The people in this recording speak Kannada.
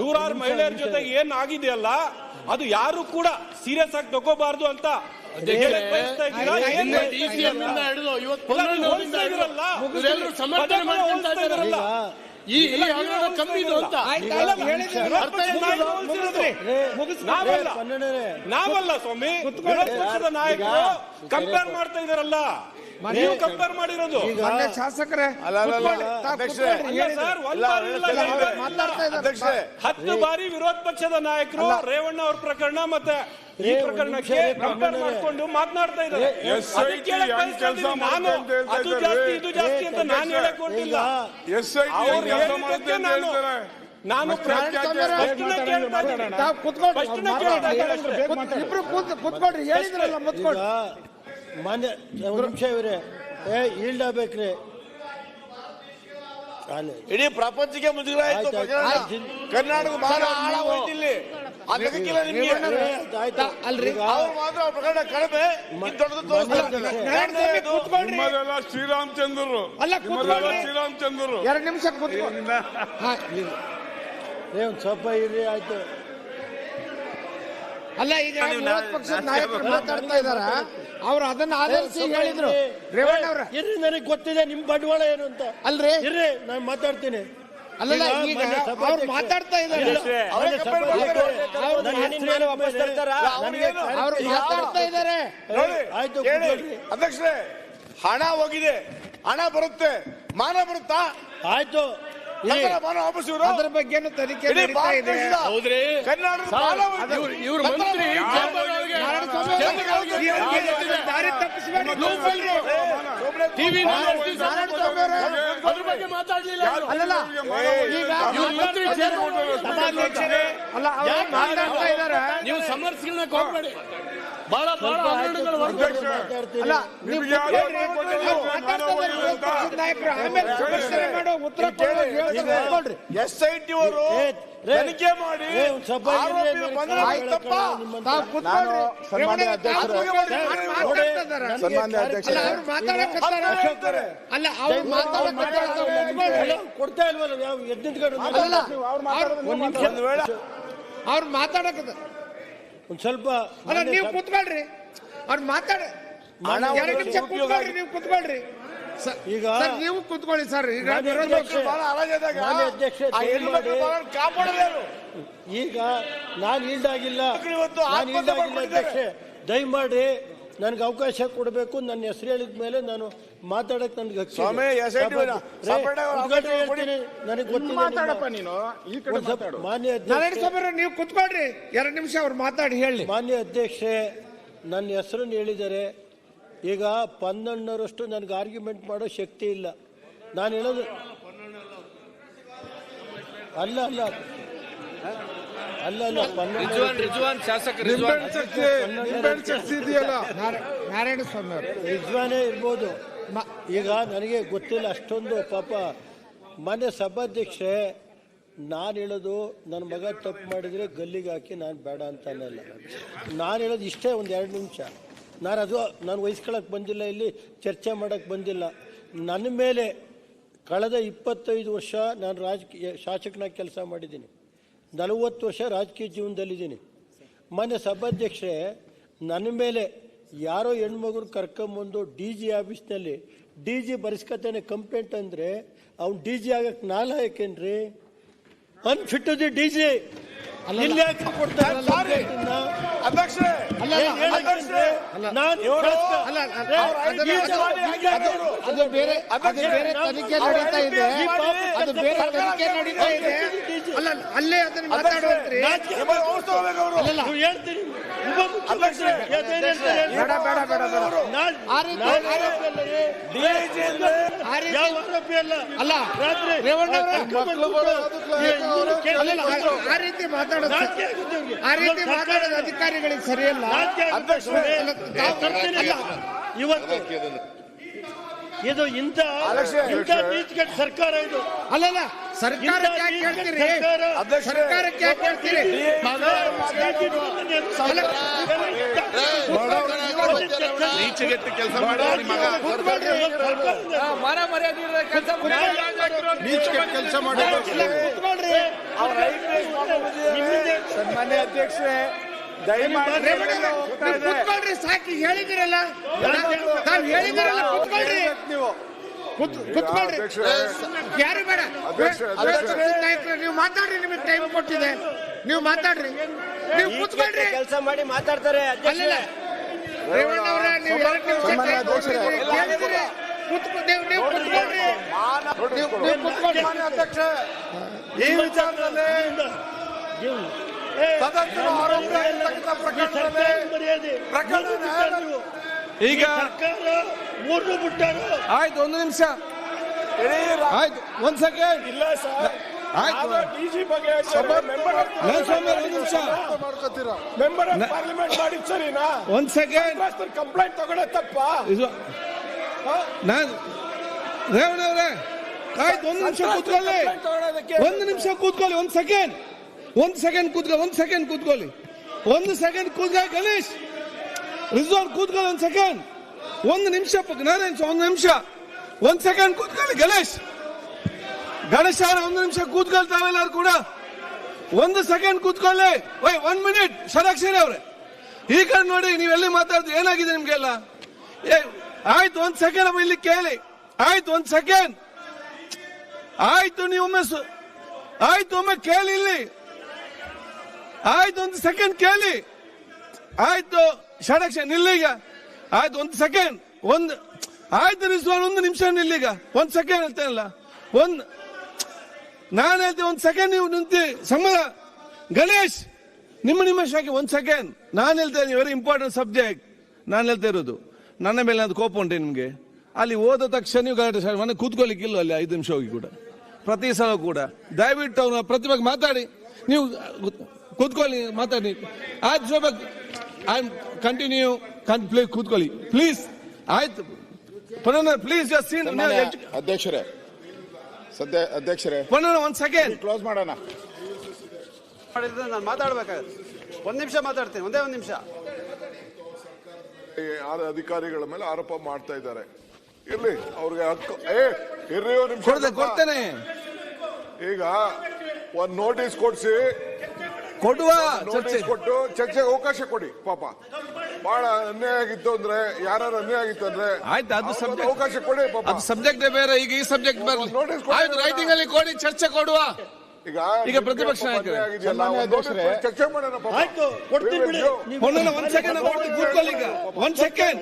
ನೂರಾರು ಮಹಿಳೆಯರ. ಜೊತೆ ಏನ್ ಆಗಿದೆಯಲ್ಲ ಅದು ಯಾರು ಕೂಡ ಸೀರಿಯಸ್ ಆಗಿ ತಗೋಬಾರ್ದು ಅಂತ. ಈ ಕಮ್ಮಿ ಅಂತ. ನಾವಲ್ಲ. ಸ್ವಾಮಿ. ನಾಯಕರು ಕಂಪೇರ್ ಮಾಡ್ತಾ ಇದಾರಲ್ಲ ನೀವು ಕಂಪೇರ್ ಮಾಡಿರೋದು. ಶಾಸಕರೇ ಅಲ್ಲ, ಅಲ್ಲ, ಅಲ್ಲ, ಅಧ್ಯಕ್ಷರೇ. ಹತ್ತು ಬಾರಿ ವಿರೋಧ ಪಕ್ಷದ ನಾಯಕರು ರೇವಣ್ಣ ಅವ್ರ ಪ್ರಕರಣ ಮತ್ತೆ ಈ ಪ್ರಕರಣಕ್ಕೆ ಕಂಪೇರ್. ಮಾಡ್ಕೊಂಡು ಮಾತನಾಡ್ತಾ ಇದ್ದಾರೆ. ನಾನು ಅದು ಜಾಸ್ತಿ ಇದು ಜಾಸ್ತಿ ಅಂತ ನಾನು ಹೇಳಕ್ ಕೊಟ್ಟಿಲ್ಲ ಅವ್ರು ಮಾಡುತ್ತೆ ಹೇಳಿದ್ದಕ್ಕೆ ನಾನು ಹೇಳ್ತಾರೆ. ನಾನು ಕುತ್ಕೊಂಡು ಇಬ್ರು ಕೂತ್- ಹೇಳಿದ್ರಲ್ಲ ಮುತ್ಕೊಳ್ರಿ. ಮಾನ್ಯ ಒಂದ್ ನಿಮಿಷ ಇವ್ರೆ. ಏ ಈಲ್ಡ್ ಆಗ್ಬೇಕ್ರಿ ಅಲ್ಲೇ ಇಡೀ ಪ್ರಪಂಚಕ್ಕೆ ಮುಜುಗರ ಆಯ್ತು. ಕರ್ನಾಟಕ ಬಹಳ ಆಳ ಹೋಯ್ತಿಲ್ಲಿ ಅದಕ್ಕಿಲ್ಲ ನಿಮ್ಗೆ. ಏ, ಆಯ್ತು ಅಲ್ರಿ. ಈಗ ಅವ್ರು ಮಾತ್ರ ಅವ್ರ ಪ್ರಕರಣ ಕಡಿಮೆ. ಇದು ದೊಡ್ಡದು ತೋರಿಸ್ತಾರೆ. ಮಾನ್ಯ ಎರಡನೇದು, ಕೂತ್ಕೊಳ್ರಿ ನಿಮ್ಮದೆಲ್ಲ ಶ್ರೀರಾಮಚಂದ್ರರು. ಅಲ್ಲ, ನಿಮ್ಮದೆಲ್ಲ ಕೂತ್ಕೊಳ್ಳಿ. ಶ್ರೀರಾಮಚಂದ್ರರು. ಎರಡು ನಿಮಿಷ ಕೂತ್ಕೊಳ್ಳಿ ಹಾ, ಏ ಒಂದ್ ಸ್ವಲ್ಪ ಇರ್ರಿ ಆಯ್ತು. ಅಲ್ಲ ಈಗ ಪಕ್ಷದ ನಾಯಕರು ಮಾತಾಡ್ತಾ ಇದಾರ ಅವ್ರು ಅದನ್ನ ಆಧರಿಸಿ ಹೇಳಿದ್ರು. ರೇವಣ್ಣ ಅವ್ರ. ಇರ್ರಿ ನನಗೆ ಗೊತ್ತಿದೆ ನಿಮ್ ಬಂಡವಾಳ ಏನು ಅಂತ. ಅಲ್ರಿ. ಇರ್ರಿ ನಾನು ಮಾತಾಡ್ತೀನಿ. ಅಲ್ಲಲ್ಲ ಈಗ ಅವ್ರು ಮಾತಾಡ್ತಾ ಇದ್ದಾರೆ. ಅವ್ರು ಮಾತಾಡ್ತಾ ಇದ್ದಾರೆ. ಆಯ್ತು, ಅಧ್ಯಕ್ಷರೇ ಹಣ ಹೋಗಿದೆ. ಹಣ ಬರುತ್ತೆ. ಮಾನ ಬರುತ್ತಾ? ಆಯ್ತು. ಅದ್ರ ಬಗ್ಗೆನೂ ತನಿಖೆ ನಡೀತಾ ಇದೆ. ಹೌದ್ರಿ. ಇವ್ರು ಮಂತ್ರಿ. ದಾರಿ ತಪ್ಪಿಸಬೇಡಿ ಟಿವಿ ಅದ್ರ ಬಗ್ಗೆ ಮಾತಾಡ್ಲಿಲ್ಲ. ಅಲ್ಲಲ್ಲ. ಈಗ ಇವ್ರ ಮಂತ್ರಿ ಚೇಂಬರ್ ಸಭಾಧ್ಯಕ್ಷರೇ, ಅಲ್ಲ ಅವ್ರು ಮಾತಾಡ್ತಾ ಇದ್ದಾರೆ? ನೀವು ಸಮರ್ಥಿಸ್ಕೊಳ್ಳಕ್ ಕೊಡ್ಬೇಡಿ ಬಹಳ ಬಹಳ ಹಗರಣಗಳು ಅಲ್ಲ ನೀವು ನಿಮ್ಗೆ ಯಾರು ಕೂತ್ಕೊಳ್ಳಿ, ಕೊಟ್ಟಿಲ್ಲ? ಅವ್ರು ಮಾತಾಡ್ತಾ ಇದ್ದಾರೆ. ವಿರೋಧ ಪಕ್ಷದ ನಾಯಕರು ಆಮೇಲೆ ಪ್ರಶ್ನೆ ಮಾಡೋ ಉತ್ತರ ಕೊಡೋ ಹೇಳ್ತಾರೆ. ಕೂತ್ಕೊಳ್ರಿ. ಎಸ್ ಐ ಟಿ ಅವರು ಏ, ತನಿಖೆ ಮಾಡಿ ಸ್ವಲ್ಪ ತಾವು. ಸನ್ಮಾನ್ಯ ರೇವಣ್ಣ ತಾವು ಅಧ್ಯಕ್ಷರೇ. ಕೂತ್ಕೊಳ್ರಿ. ಅವ್ರು ನೋಡಿ, ಮಾತಾಡ್ತಾ ಸನ್ಮಾನ್ಯ ಅಧ್ಯಕ್ಷರೇ. ಅಲ್ಲ, ಅವ್ರು ಮಾತಾಡಕತ್ತಾರ. ಹೇಳ್ತಾರೆ. ಅಲ್ಲ ಅವ್ರು ಮಾತಾಡಕತ್ತಾರ ತಾವು ಕೂತ್ಕೊಳ್ರಿ. ಅಲ್ಲ, ಕೊಡ್ತಾ ಇಲ್ವಲ್ಲ ಎದ್ದು ನಿಂತ್ಕೊಂಡು ಅಲ್ಲ ಒಂದ್ ಒಂದು ವೇಳೆ ಅವ್ರು ಮಾತಾಡಕತ್ತ ಒಂದ್ ಸ್ವಲ್ಪ ಅಲ್ಲ ನೀವು ಕೂತ್ಕೊಳ್ರಿ ಅವ್ರು ಮಾತಾಡ ಹಣ ಎರಡು ನಿಮಿಷ ಕೂತ್ಕೊಳ್ರಿ ನೀವು ಕೂತ್ಕೊಳ್ರಿ ಈಗ ನೀವು ಕುತ್ಕೊಳ್ಳಿ ಸರ್ ಈಗ ಈಗ ನಾನು ಈಲ್ಡ್ ಆಗಿಲ್ಲ ಇವತ್ತು ನಾನು ಆತ್ಮಹತ್ಯೆ ಈಲ್ಡ್ ಆಗಿಲ್ಲ ಮಾಡ್ಕೊಂಡಿದ್ದಾರೆ. ಅಧ್ಯಕ್ಷೆ. ದಯಮಾಡಿ ನನಗೆ ಅವಕಾಶ ಕೊಡಬೇಕು ನನ್ನ ಹೆಸರು ಹೇಳಿದ ಮೇಲೆ ನಾನು ಮಾತಾಡಕ್ ನನ್ಗೆ ಮಾನ್ಯ ನೀವು ಕುತ್ಕೊಳ್ರಿ ಎರಡು ನಿಮಿಷ ಅವ್ರು ಮಾತಾಡಿ ಹೇಳಿ. ಮಾನ್ಯ ಅಧ್ಯಕ್ಷೆ ನನ್ನ ಹೆಸರನ್ನು ಹೇಳಿದ್ದಾರೆ ಈಗ ಪನ್ನಣ್ಣರಷ್ಟು ನನಗೆ ಆರ್ಗ್ಯುಮೆಂಟ್ ಮಾಡೋ ಶಕ್ತಿ ಇಲ್ಲ. ನಾನು ಹೇಳೋದು ಅಲ್ಲ ಅಲ್ಲ. ಅಲ್ಲ ಅಲ್ಲ ನಾರಾಯಣ ಸ್ವಾಮಿ ರಿಜ್ವಾನೇ ಇರ್ಬೋದು. ಈಗ ನನಗೆ ಗೊತ್ತಿಲ್ಲ ಅಷ್ಟೊಂದು ಪಾಪ. ಮನೆ ಸಭಾಧ್ಯಕ್ಷೆ ನಾನು ಹೇಳೋದು ನನ್ನ ಮಗ ತಪ್ಪು ಮಾಡಿದರೆ ಗಲ್ಲಿಗೆ ಹಾಕಿ ನಾನು ಬೇಡ ಅಂತ ಅನ್ನಲ್ಲ ನಾನು ಹೇಳೋದು ಇಷ್ಟೇ ಒಂದು ಎರಡು ನಿಮಿಷ. ನಾನು ಅದು, ನಾನು ವಹಿಸ್ಕೊಳಕ್ಕೆ ಬಂದಿಲ್ಲ ಇಲ್ಲಿ, ಚರ್ಚೆ ಮಾಡೋಕ್ಕೆ ಬಂದಿಲ್ಲ. ನನ್ನ ಮೇಲೆ ಕಳೆದ ಇಪ್ಪತ್ತೈದು ವರ್ಷ ನಾನು ರಾಜಕೀಯ, ಶಾಸಕನಾಗಿ ಕೆಲಸ ಮಾಡಿದ್ದೀನಿ. ನಲವತ್ತು ವರ್ಷ ರಾಜಕೀಯ ಜೀವನದಲ್ಲಿದ್ದೀನಿ. ಮೊನ್ನೆ ಸಭಾಧ್ಯಕ್ಷರೇ ನನ್ನ ಮೇಲೆ ಯಾರೋ ಹೆಣ್ಮಗುರು ಕರ್ಕೊಂಬಂದು ಡಿ ಜಿ ಆಫೀಸ್ನಲ್ಲಿ, ಡಿ ಜಿ ಬರೆಸ್ಕೊತಾನೆ ಕಂಪ್ಲೇಂಟ್ ಅಂದರೆ, ಅವ್ನು ಡಿ ಜಿ ಆಗಕ್ಕೆ ನಾಲಾಯಕೇನ್ರಿ ಅನ್ಫಿಟ್ ದಿ ಡಿ ಜಿ! ಅದು ಬೇರೆ ಅದು ಬೇರೆ ತನಿಖೆ ನಡೀತಾ ಇದೆ. ಅದು ಬೇರೆ ತನಿಖೆ ನಡೀತಾ ಇದೆ. ಅಲ್ಲ ಅಲ್ಲೇ ಅದನ್ನ ಮಾತಾಡುವಂತ್ರಿ? ಬೇಡ ಬೇಡ ಬೇಡ ಆ ರೀತಿ- ಆರೋಪಿ ಅಲ್ಲ. ಅಲ್ಲ ರಾತ್ರಿ ಆ- ರೀತಿ ಮಾತಾಡೋದು. ಆ ರೀತಿ ಮಾತಾಡೋದು ಅಧಿಕಾರಿಗಳಿಗೆ ಸರಿಯಲ್ಲ. ಇವತ್ತು ಇದು ಇಂಥ ಇಂತ ಇಂಥ ನೀತಿಗೆಟ್ಟ ಸರ್ಕಾರ ಇದು. ಅಲ್ಲಲ್ಲ ಸರ್ಕಾರಕ್ಕೆ ಯಾಕೆ ಹೇಳ್ತೀರಿ? ಸರ್ಕಾರಕ್ಕೆ ಯಾಕೆ ಹೇಳ್ತೀರಿ? ನೀಚಗೆಟ್ಟು ಕೆಲಸ ಮಾಡಿ ಮಗ ನೀಚೆಗೆಟ್ಟು ಕೆಲಸ ಮಾಡಿ ಇಲ್ಲ, ಕೂತ್ಕೊಳ್ರಿ ಅವ್ರ ಐದು ಸನ್ಮಾನ್ಯ ಅಧ್ಯಕ್ಷರೇ ದಯಮಾಡಿ ನೀವು ಕುತ್ಕೊಳ್ರಿ ಸಾಕಿ ಹೇಳಿದಿರಲ್ಲ ನಾವ್ ಹೇಳಿದಿರಲ್ಲ ಕುತ್ಕೊಳ್ರಿ ನೀವು. ಕುತ್- ಕುತ್ಕೊಳ್ರಿ ಯಾರು ಬೇಡ. ಅಧ್ಯಕ್ಷರೇ, ನೀವು ಮಾತಾಡ್ರಿ ನಿಮಗೆ ಟೈಮ್ ಕೊಟ್ಟಿದೆ. ನೀವು ಮಾತಾಡ್ರಿ. ನೀವು ಕುತ್ಕೊಳ್ರಿ ಕೆಲಸ ಮಾಡಿ ಮಾತಾಡ್ತಾರೆ ರೇವಣ್ಣ ಅವರೇ ನೀವು ಎರಡು ನಿಮಿಷ time ಕೊಟ್ಟಿದ್ದೀರಿ. ಕೇಳಿದಿರಿ? ಕುತ್ಕೊ- ನೀವು ನೀವು ಕುತ್ಕೊಳ್ರಿ ಅಧ್ಯಕ್ಷರೇ ಈ ವಿಚಾರದಲ್ಲಿ ಸದಸ್ಯರ ಆರೋಪ ಪ್ರಕರಣದಲ್ಲಿ ಪ್ರಕರಣ ಈಗ ಮೂರು ಬಿಟ್ಟರು. ಆಯ್ತು ಒಂದು ನಿಮಿಷ. ಆಯ್ತು ಒಂದ್ ಸೆಕೆಂಡ್ ಇಲ್ಲ ಸರ್. ಆಯ್ತು. ಡಿಜಿ ಬಗ್ಗೆ ನಿಮಿಷ. ಮಾಡ್ಕೋತೀರಾ? ಮೆಂಬರ್ ಆಫ್ ಪಾರ್ಲಿಮೆಂಟ್ ಮಾಡಿದ್ ಸರಿನಾ ಒಂದ್ ಸೆಕೆಂಡ್ ಕಂಪ್ಲೇಂಟ್ ತಗೊಳ್ಳೋ ತಪ್ಪ? ಇದು ನಾನು ರೇವಣ್ಣ ಆಯ್ತು ಒಂದು ನಿಮಿಷ ಕೂತ್ಕೊಳ್ಳಿ. ಒಂದು ನಿಮಿಷ ಕೂತ್ಕೊಳ್ಳಿ ಒಂದು ಸೆಕೆಂಡ್. ಒಂದು ಸೆಕೆಂಡ್ ಕೂತ್ಕೊಳ್ಳಿ ಒಂದು ಸೆಕೆಂಡ್ ಕೂತ್ಕೊಳ್ಳಿ. ಒಂದು ಸೆಕೆಂಡ್ ಕೂತ್ಕೊಳ್ಳಿ ಗಣೇಶ್. ರಿಸೋರ್ಟ್ ಕೂತ್ಕೊಳ್ಳಿ ಒಂದು ಸೆಕೆಂಡ್. ಒಂದು ನಿಮಿಷ ನಾರಾಯಣ್ ಒಂದು ನಿಮಿಷ. ಒಂದು ಸೆಕೆಂಡ್ ಕೂತ್ಕೊಳ್ಳಿ ಗಣೇಶ್. ಗಣೇಶ್ ಅವರ ಒಂದು ನಿಮಿಷ ಕೂತ್ಕೊಳ್ತಾವೆಲ್ಲರೂ ಕೂಡ. ಒಂದು ಸೆಕೆಂಡ್ ಕೂತ್ಕೊಳ್ಳಿ. Why one minute. ಷಡಾಕ್ಷರಿ ಅವ್ರೆ. ಈ ಕಡೆ ನೋಡಿ ನೀವೆಲ್ಲಿ ಮಾತಾಡ್ದು ಏನಾಗಿದೆ ನಿಮ್ಗೆಲ್ಲ? ಆಯ್ತು ಒಂದ್ ಸೆಕೆಂಡ್ ಇಲ್ಲಿ ಕೇಳಿ. ಆಯ್ತು ಒಂದ್ ಸೆಕೆಂಡ್. ಆಯ್ತು ನೀವೊಮ್ಮೆ ಆಯ್ತು, ಒಮ್ಮೆ ಕೇಳಿ ಇಲ್ಲಿ. ಆಯ್ತು, ಒಂದು ಸೆಕೆಂಡ್ ಕೇಳಿ. ಆಯ್ತು ಷಡಕ್ಷ ನಿಲ್ಲೀಗ ಆಯ್ತು, ಒಂದು ಸೆಕೆಂಡ್ ಒಂದು ಆಯ್ತು ನಿಲ್ಸುವ ಒಂದು ನಿಮಿಷ ನಿಲ್ಲೀಗ ಒಂದು ಸೆಕೆಂಡ್ ಹೇಳ್ತೇನಲ್ಲ. ಒಂದು ನಾನು ಹೇಳ್ತೇನೆ ಒಂದು ಸೆಕೆಂಡ್ ನೀವು ನಿಂತಿ. ಸಂಬಳ. ಗಣೇಶ್, ನಿಮ್ಮ ನಿಮ್ಮ ಶಾಖೆ, ಒಂದ್ ಸೆಕೆಂಡ್ ನಾನು ಇದ್ದೀನಿ ವೆರಿ ಇಂಪಾರ್ಟೆಂಟ್ ಸಬ್ಜೆಕ್ಟ್ ನಾನು ಹೇಳ್ತಾ ಇರೋದು. ನನ್ನ ಮೇಲೆ ಅದು ಕೋಪ ಉಂಟೆ ನಿಮಗೆ? ಅಲ್ಲಿ ಓದೋ ತಕ್ಷಣ ನೀವು ಗಲಾಟೆ ಮನೆ ಕೂತ್ಕೊಳ್ಳಿಕ್ಕಿಲ್ಲ ಅಲ್ಲಿ ಐದು ನಿಮಿಷ ಹೋಗಿ ಕೂಡ. ಪ್ರತಿ ಸಲ ಕೂಡ. ದಯವಿಟ್ಟು ಅವರ ಪ್ರತಿ ಬಗ್ಗೆ ಮಾತಾಡಿ. ನೀವು ಕೂತ್ಕೊಳ್ಳಿ ಮಾತಾಡಿ. ಆಯ್ತು ಸ್ವಲ್ಪ ಐ ಕಂಟಿನ್ಯೂ ಕನ್ ಪ್ಲೀಸ್ ಕೂತ್ಕೊಳ್ಳಿ. ಪ್ಲೀಸ್ ಆಯ್ತು. ಪ್ಲೀಸ್ ಸೀನ್ ಸನ್ಮಾನ್ಯ ಅಧ್ಯಕ್ಷರೇ. ಸದ್ಯ ಅಧ್ಯಕ್ಷರೇ. ಒಂದ್ ಸೆಕೆಂಡ್ ಕ್ಲೋಸ್ ಮಾಡೋಣ. ಮಾಡಿದ್ರೆ ನಾನು ಮಾತಾಡ್ಬೇಕಾಗತ್ತೆ. ಒಂದ್ ನಿಮಿಷ ಮಾತಾಡ್ತೀನಿ ಒಂದೇ ಒಂದ್ ನಿಮಿಷ. ಈ ಆರು ಅಧಿಕಾರಿಗಳ ಮೇಲೆ ಆರೋಪ ಮಾಡ್ತಾ ಇದ್ದಾರೆ. ಇರ್ಲಿ ಅವ್ರಿಗೆ ಹಕ್ಕು. ಏ ಇರ್ರಿ ಒಂದ್ ನಿಮಿಷ ಕೊಡ್ತೆ ಕೊಡ್ತೇನೆ. ಈಗ ಒಂದ್ ನೋಟಿಸ್ ಕೊಡ್ಸಿ. ಕೊಡುವ ಚರ್ಚೆ. ನೋಟಿಸ್ ಕೊಟ್ಟು ಚರ್ಚೆಗೆ ಅವಕಾಶ ಕೊಡಿ ಪಾಪ. ಬಹಳ ಅನ್ಯಾಯ ಆಗಿತ್ತು ಅಂದ್ರೆ ಯಾರು ಅನ್ಯಾಯ ಆಗಿತ್ತು ಅಂದ್ರೆ ಆಯ್ತು, ಅದು ಅವ್ರಿಗೊಂದು subject. ಅವಕಾಶ ಕೊಡಿ ಪಾಪ. ಅದು ಸಬ್ಜೆಕ್ಟ್ ಬೇರೆ ಈಗ ಈ ಸಬ್ಜೆಕ್ಟ್ ಬರಲಿ. notice ಕೊಡಿ. ಆಯ್ತು ರೈಟಿಂಗ್ ಅಲ್ಲಿ ಕೊಡಿ ಚರ್ಚೆ ಕೊಡುವ. ಈಗ ಈಗ ಪ್ರತಿಪಕ್ಷ ನಾಯಕರೇ. notice ಕೊಡಿ, ಚರ್ಚೆ ಮಾಡೋಣ ಪಾಪ. ಆಯ್ತು ಕೊಡ್ತೀನಿ ಬಿಡಿ. do. ಒಂದ್ ಸೆಕೆಂಡ್ ಕೂತ್ಕೊಳ್ಳಿ ಈಗ. ಒಂದ್ ಸೆಕೆಂಡ್